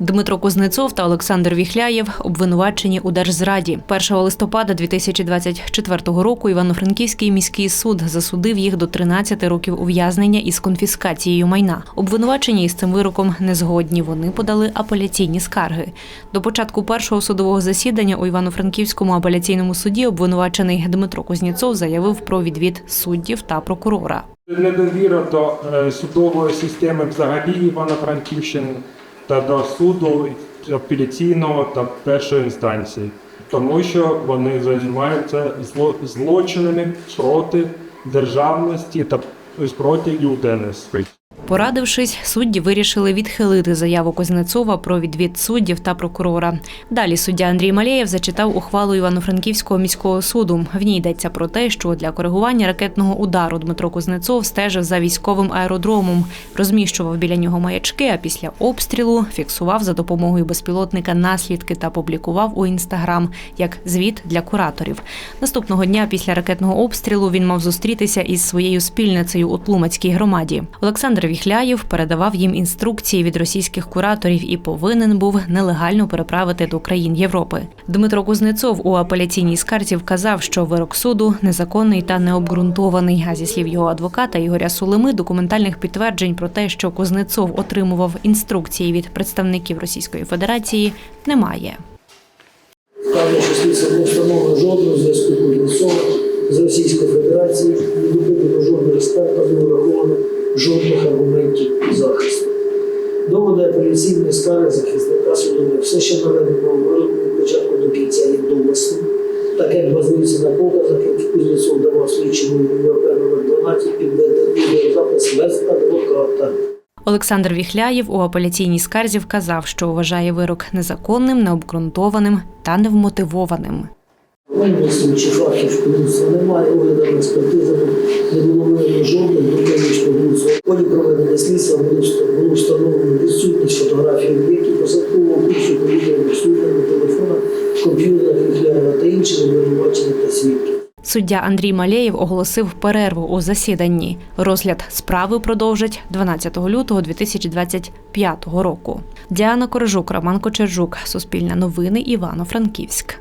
Дмитро Кузнецов та Олександр Віхляєв обвинувачені у держзраді. 1 листопада 2024 року Івано-Франківський міський суд засудив їх до 13 років ув'язнення із конфіскацією майна. Обвинувачені із цим вироком не згодні. Вони подали апеляційні скарги. До початку першого судового засідання у Івано-Франківському апеляційному суді обвинувачений Дмитро Кузнєцов заявив про відвід суддів та прокурора. Недовіра до е, судової системи взагалі Івано-Франківщини та до суду апеляційного та першої інстанції, тому що вони займаються зло- злочинами проти державності та проти людяності. Порадившись, судді вирішили відхилити заяву Кузнецова про відвід суддів та прокурора. Далі суддя Андрій Малєєв зачитав ухвалу Івано-Франківського міського суду. В ній йдеться про те, що для коригування ракетного удару Дмитро Кузнецов стежив за військовим аеродромом, розміщував біля нього маячки, а після обстрілу фіксував за допомогою безпілотника наслідки та публікував у інстаграм як звіт для кураторів. Наступного дня після ракетного обстрілу він мав зустрітися із своєю спільницею у Тлумацькій громаді. Олександр Віхляєв передавав їм інструкції від російських кураторів і повинен був нелегально переправити до країн Європи. Дмитро Кузнецов у апеляційній скарзі вказав, що вирок суду незаконний та необґрунтований. А зі слів його адвоката Ігоря Сулими, документальних підтверджень про те, що Кузнецов отримував інструкції від представників Російської Федерації, немає. Вказано, що слідство не встановлено жодного зв'язку жодних аргументів захисту. Доводи апеляційної скарги захисника судових все ще наведено початку до кінця є домислом, так як базується на показах, які Кузнєцов давав слідчому ВВП номер 12 підведений запис без адвоката. Олександр Віхляєв у апеляційній скарзі вказав, що вважає вирок незаконним, необґрунтованим та невмотивованим. Винесені чи фахів немає, оглядами експертизами не було жодних доказів. В ході проведення слідства було вста- було встановлено відсутність фотографій об'єктів, посадкового курсу повітряних суден на телефонах, комп'ютерах Віхляєва та інших обвинувачених та свідків. Суддя Андрій Малєєв оголосив перерву у засіданні. Розгляд справи продовжать 12 лютого 2025 року. Діана Корожук, Роман Кочержук, Суспільне новини, Івано-Франківськ.